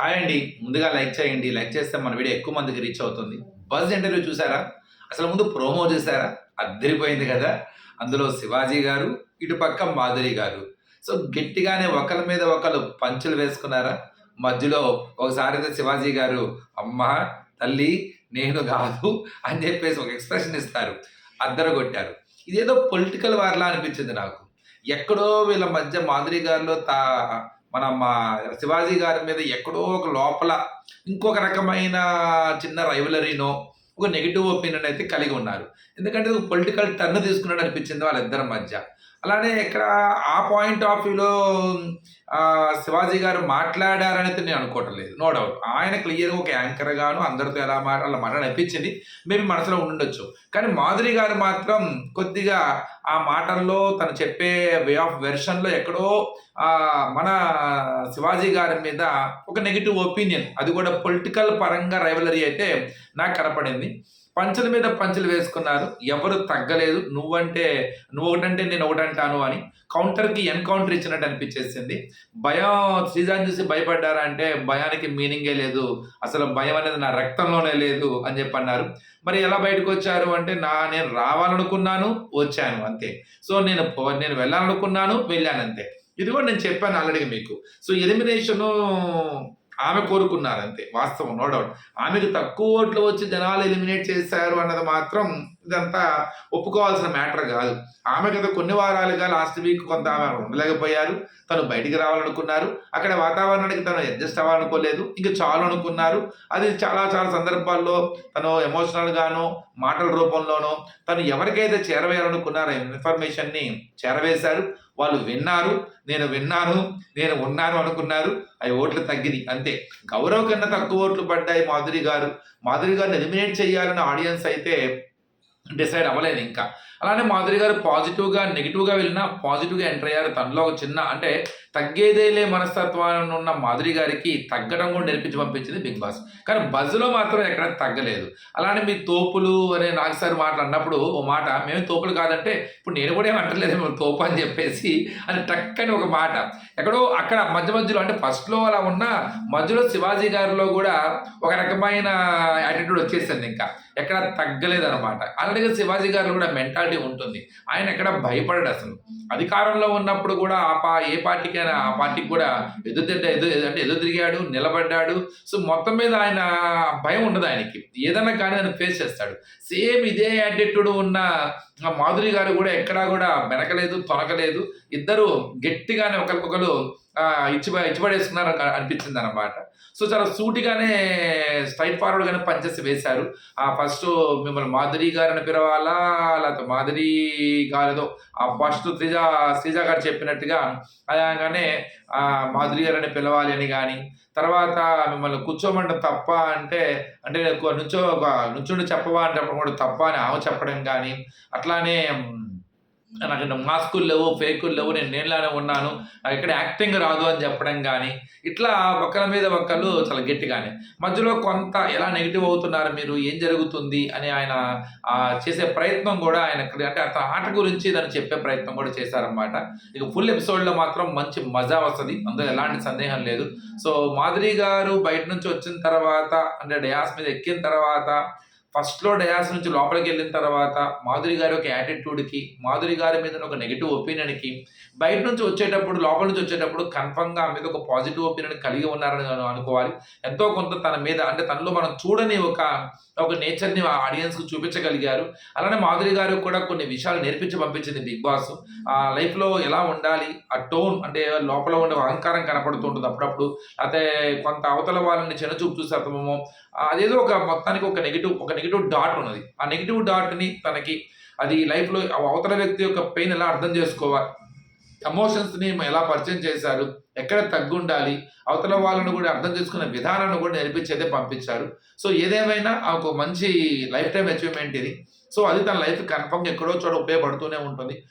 Hi అండి. ముందుగా like చేయండి. లైక్ చేస్తే మన వీడియో ఎక్కువ మందికి రీచ్ అవుతుంది. బస్ ఇంటర్వ్యూ చూసారా? అసలు ముందు ప్రోమో చూసారా? అద్దరిపోయింది కదా. అందులో శివాజీ గారు ఇటు పక్క మాధురి గారు. సో గట్టిగానే ఒకరి మీద ఒకరు పంచులు వేసుకున్నారా? మధ్యలో ఒకసారి అయితే శివాజీ గారు అమ్మ తల్లి నేను కాదు అని చెప్పేసి ఒక ఎక్స్ప్రెషన్ ఇస్తారు. అద్దరు కొట్టారు. ఇదేదో పొలిటికల్ వార్లా అనిపించింది నాకు. ఎక్కడో వీళ్ళ మధ్య మాధురి గారిలో తా మన మా శివాజీ గారి మీద ఎక్కడో ఒక లోపల ఇంకొక రకమైన చిన్న రైవలరీనో ఒక నెగిటివ్ ఒపీనియన్ అయితే కలిగి ఉన్నారు. ఎందుకంటే పొలిటికల్ టర్న్ తీసుకున్నాడు అనిపించింది వాళ్ళిద్దరి మధ్య. అలానే ఇక్కడ ఆ పాయింట్ ఆఫ్ వ్యూలో శివాజీ గారు మాట్లాడారనైతే నేను అనుకోవటం లేదు. నో డౌట్ ఆయన క్లియర్గా ఒక యాంకర్ గాను అందరితో ఎలా మాట్లాడాలి మాట్లాడి అనిపించింది. మేబీ మనసులో ఉండొచ్చు. కానీ మాధురి గారు మాత్రం కొద్దిగా ఆ మాటల్లో తను చెప్పే వే ఆఫ్ వెర్షన్లో ఎక్కడో మన శివాజీ గారి మీద ఒక నెగిటివ్ ఒపీనియన్ అది కూడా పొలిటికల్ పరంగా రైవలరీ అయితే నాకు కనపడింది. పంచల మీద పంచులు వేసుకున్నారు. ఎవరు తగ్గలేదు. నువ్వంటే నువ్వు ఒకటంటే నేను ఒకటంటాను అని కౌంటర్కి ఎన్కౌంటర్ ఇచ్చినట్టు అనిపించేసింది. భయం శ్రీజాన్ చూసి భయపడ్డారా అంటే భయానికి మీనింగే లేదు. అసలు భయం అనేది నా రక్తంలోనే లేదు అని చెప్పి అన్నారు మరి ఎలా బయటకు వచ్చారు అంటే నా నేను రావాలనుకున్నాను వచ్చాను అంతే. సో నేను నేను వెళ్ళాలనుకున్నాను వెళ్ళాను అంతే. ఇది కూడా నేను చెప్పాను ఆల్రెడీ మీకు. సో ఎలిమినేషను ఆమె కోరుకున్నారు అంతే వాస్తవం నో డౌట్ ఆమెకు తక్కువ ఓట్లు వచ్చి జనాలు ఎలిమినేట్ చేశారు అన్నది మాత్రం ఇదంతా ఒప్పుకోవాల్సిన మ్యాటర్ కాదు. ఆమె కదా కొన్ని వారాలుగా లాస్ట్ వీక్ కొంత ఆమె ఉండలేకపోయారు. తను బయటికి రావాలనుకున్నారు. అక్కడ వాతావరణానికి తను అడ్జస్ట్ అవ్వాలనుకోలేదు. ఇంకా చాలు అనుకున్నారు. అది చాలా చాలా సందర్భాల్లో తను ఎమోషనల్గానో మాటల రూపంలోనో తను ఎవరికైతే చేరవేయాలనుకున్నారో ఇన్ఫర్మేషన్ని చేరవేశారు. వాళ్ళు విన్నారు నేను విన్నాను నేను ఉన్నాను అనుకున్నారు అవి ఓట్లు తగ్గినాయి అంతే. గౌరవ్ కన్నా తక్కువ ఓట్లు పడ్డాయి మాధురి గారు. మాధురి గారిని ఎలిమినేట్ చేయాలని ఆడియన్స్ అయితే డిసైడ్ అవ్వలేదు ఇంకా. అలానే మాధురి గారు పాజిటివ్గా నెగిటివ్గా వెళ్ళినా పాజిటివ్గా ఎంటర్ అయ్యారు. తనలో ఒక చిన్న అంటే తగ్గేదేలే మనస్తత్వాన్ని ఉన్న మాధురి గారికి తగ్గడం కూడా నేర్పించి పంపించింది బిగ్ బాస్. కానీ బజ్లో మాత్రం ఎక్కడ తగ్గలేదు. అలానే మీ తోపులు అనే నాకు సార్ మాట అన్నప్పుడు ఓ మాట మేము తోపులు కాదంటే ఇప్పుడు నేను కూడా ఏమంటలేదు మేము తోపు అని చెప్పేసి అని టక్కని ఒక మాట. ఎక్కడో అక్కడ మధ్య మధ్యలో అంటే ఫస్ట్లో అలా ఉన్న మధ్యలో శివాజీ గారిలో కూడా ఒక రకమైన యాటిట్యూడ్ వచ్చేసింది ఇంకా. ఎక్కడ తగ్గలేదు అనమాట అలాగే శివాజీ గారిలో కూడా మెంటాలిటీ ఉంటుంది. ఆయన ఎక్కడ భయపడడు అసలు. అధికారంలో ఉన్నప్పుడు కూడా ఆ పా ఏ పార్టీకి ఆయన ఆ పార్టీకి కూడా ఎదురు ఎదు అంటే ఎదురు తిరిగాడు నిలబడ్డాడు. సో మొత్తం మీద ఆయన భయం ఉండదు ఆయనకి. ఏదైనా కానీ ఆయన ఫేస్ చేస్తాడు. సేమ్ ఇదే యాటిట్యూడ్ ఉన్న మాధురి గారు కూడా ఎక్కడా కూడా బెనకలేదు తొనకలేదు ఇద్దరు గట్టిగానే ఒకరికొకరు ఇచ్చి ఇచ్చిపడేసుకున్నారు అనిపించింది అనమాట సో చాలా సూటిగానే స్ట్రైట్ ఫార్వర్డ్ గానే పనిచేసి వేశారు. ఆ ఫస్ట్ మిమ్మల్ని మాధురి గారు అని పిలవాలా లేకపోతే మాధురి గారిదో ఆ ఫస్ట్ శ్రీజ శ్రీజ గారు చెప్పినట్టుగా అలాగానే ఆ మాధురి అని పిలవాలి అని కానీ తర్వాత మిమ్మల్ని కూర్చోమంటే తప్ప అంటే అంటే నుంచో ఒక నుంచుండి చెప్పవా అని అప్పుడు కూడా తప్ప అని ఆమె చెప్పడం కానీ అట్లానే నాకు మాస్కులు లేవు ఫేకులు లేవు నేను నేనులానే ఉన్నాను నాకు ఇక్కడ యాక్టింగ్ రాదు అని చెప్పడం కానీ ఇట్లా ఒకళ్ళ మీద ఒకళ్ళు చాలా గట్టిగానే. మధ్యలో కొంత ఎలా నెగిటివ్ అవుతున్నారు మీరు ఏం జరుగుతుంది అని ఆయన చేసే ప్రయత్నం కూడా ఆయన అంటే అతని ఆట గురించి దాన్ని చెప్పే ప్రయత్నం కూడా చేశారనమాట ఇక ఫుల్ ఎపిసోడ్లో మాత్రం మంచి మజా వస్తుంది అందులో ఎలాంటి సందేహం లేదు. సో మాధురి గారు బయట నుంచి వచ్చిన తర్వాత అంటే డయాస్ మీద ఎక్కిన తర్వాత ఫస్ట్లో డయాస్ నుంచి లోపలికి వెళ్ళిన తర్వాత మాధురి గారి ఒక యాటిట్యూడ్కి మాధురి గారి మీద ఒక నెగిటివ్ ఒపీనియన్కి బయట నుంచి వచ్చేటప్పుడు లోపల నుంచి వచ్చేటప్పుడు కన్ఫర్మ్గా ఆమె మీద ఒక పాజిటివ్ ఒపీనియన్ కలిగి ఉన్నారని అనుకోవాలి. ఎంతో కొంత తన మీద అంటే తనలో మనం చూడని ఒక ఒక నేచర్ని ఆడియన్స్కి చూపించగలిగారు. అలానే మాధురి గారు కూడా కొన్ని విషయాలు నేర్పించి పంపించింది బిగ్ బాస్. ఆ లైఫ్లో ఎలా ఉండాలి ఆ టోన్ అంటే లోపల ఉండే అహంకారం కనపడుతుంటుంది అప్పుడప్పుడు. అయితే కొంత అవతల వాళ్ళని చిన్నచూపు చూసి అర్థమేమో అదేదో ఒక మొత్తానికి ఒక నెగిటివ్ ఒక నెగిటివ్ డాట్ ఉన్నది. ఆ నెగిటివ్ డాట్ని తనకి అది లైఫ్లో అవతల వ్యక్తి యొక్క పెయిన్ ఎలా అర్థం చేసుకోవాలి? ఎమోషన్స్ని ఎలా పరిచయం చేశారు? ఎక్కడ తగ్గుండాలి? అవతల వాళ్ళను కూడా అర్థం చేసుకునే విధానాన్ని కూడా నేర్పించేదే పంపించారు. సో ఏదేమైనా ఒక మంచి లైఫ్ టైం అచీవ్మెంట్ ఇది. సో అది తన లైఫ్ కన్ఫర్మ్గా ఎక్కడో చోట ఉపయోగపడుతూనే ఉంటుంది.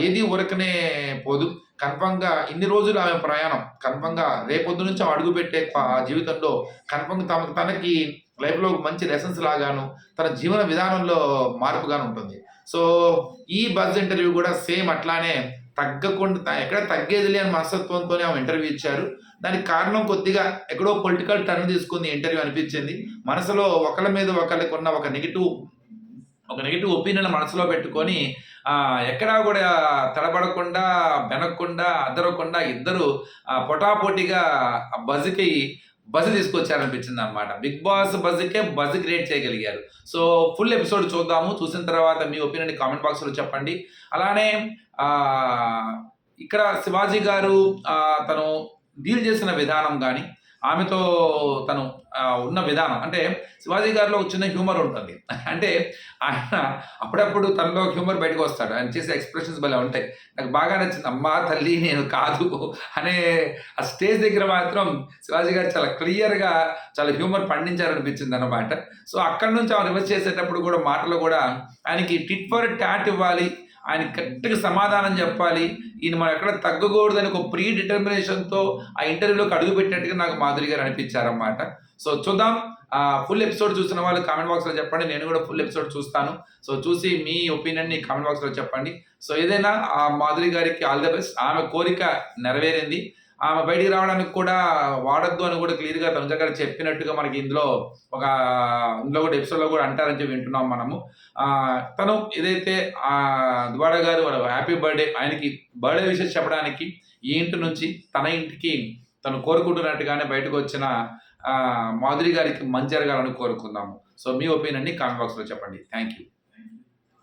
ఏది ఉరకనే పోదు. కన్ఫర్మ్గా ఇన్ని రోజులు ఆమె ప్రయాణం కన్ఫర్మ్గా రేపొద్దు నుంచి అడుగుపెట్టే జీవితంలో కన్ఫర్మ్గా తమకు తనకి లైఫ్లో మంచి లెసన్స్ లాగాను తన జీవన విధానంలో మార్పుగాను ఉంటుంది. సో ఈ బజ్ ఇంటర్వ్యూ కూడా సేమ్ అట్లానే తగ్గకుండా ఎక్కడ తగ్గేది లేని మనస్తత్వంతోనే ఆమె ఇంటర్వ్యూ ఇచ్చారు. దానికి కారణం కొద్దిగా ఎక్కడో పొలిటికల్ టర్న్ తీసుకుంది ఇంటర్వ్యూ అనిపించింది. మనసులో ఒకళ్ళ మీద ఒకళ్ళకి ఉన్న ఒక నెగిటివ్ ఒక నెగిటివ్ ఒపీనియన్ మనసులో పెట్టుకొని ఎక్కడా కూడా తడబడకుండా వెనక్కుండా అదరకుండా ఇద్దరు పొటాపోటీగా ఆ బజ్కి బజ్ తీసుకొచ్చారనిపించింది అనమాట బిగ్ బాస్ బజ్కే బజ్ క్రియేట్ చేయగలిగారు. సో ఫుల్ ఎపిసోడ్ చూద్దాము. చూసిన తర్వాత మీ ఒపీనియన్ కామెంట్ బాక్స్లో చెప్పండి. అలానే ఇక్కడ శివాజీ గారు తను డీల్ చేసిన విధానం కానీ ఆమెతో తను ఉన్న విధానం. అంటే శివాజీ గారిలో ఒక చిన్న హ్యూమర్ ఉంటుంది. అంటే ఆయన అప్పుడప్పుడు తనలో హ్యూమర్ బయటకు వస్తాడు. ఆయన చేసే ఎక్స్ప్రెషన్స్ భలే ఉంటాయి. నాకు బాగా నచ్చింది అమ్మా తల్లి నేను కాదు అనే ఆ స్టేజ్ దగ్గర మాత్రం శివాజీ గారు చాలా క్లియర్గా చాలా హ్యూమర్ పండించారనిపించింది అనమాట సో అక్కడి నుంచి ఆమె రివర్స్ చేసేటప్పుడు కూడా మాటలు కూడా ఆయనకి టిట్ ఫర్ ట్యాట్ ఇవ్వాలి. ఆయన కరెక్ట్గా సమాధానం చెప్పాలి. ఈయన మనం ఎక్కడ తగ్గకూడదని ఒక ప్రీ డిటర్మినేషన్తో ఆ ఇంటర్వ్యూలోకి అడుగు పెట్టినట్టుగా నాకు మాధురి గారు అనిపించారన్నమాట. సో చూద్దాం. ఫుల్ ఎపిసోడ్ చూసిన వాళ్ళు కామెంట్ బాక్స్లో చెప్పండి. నేను కూడా ఫుల్ ఎపిసోడ్ చూస్తాను. సో చూసి మీ ఒపీనియన్ని కామెంట్ బాక్స్లో చెప్పండి. సో ఏదైనా ఆ మాధురి గారికి ఆల్ ద బెస్ట్. ఆమె కోరిక నెరవేరింది. ఆమె బయటికి రావడానికి కూడా వాడద్దు అని కూడా క్లియర్గా తనుజ గారు చెప్పినట్టుగా మనకి ఇందులో ఒక ఇందులో కూడా ఎపిసోడ్లో కూడా అంటారని చెప్పి వింటున్నాం మనము. తను ఏదైతే దువాడ గారు వాళ్ళ హ్యాపీ బర్త్డే ఆయనకి బర్త్డే విషయం చెప్పడానికి ఈ ఇంటి నుంచి తన ఇంటికి తను కోరుకుంటున్నట్టుగానే బయటకు వచ్చిన మాధురి గారికి మంచి జరగాలని కోరుకుందాము. సో మీ ఒపీనియన్ని కామెంట్ బాక్స్లో చెప్పండి. Thank you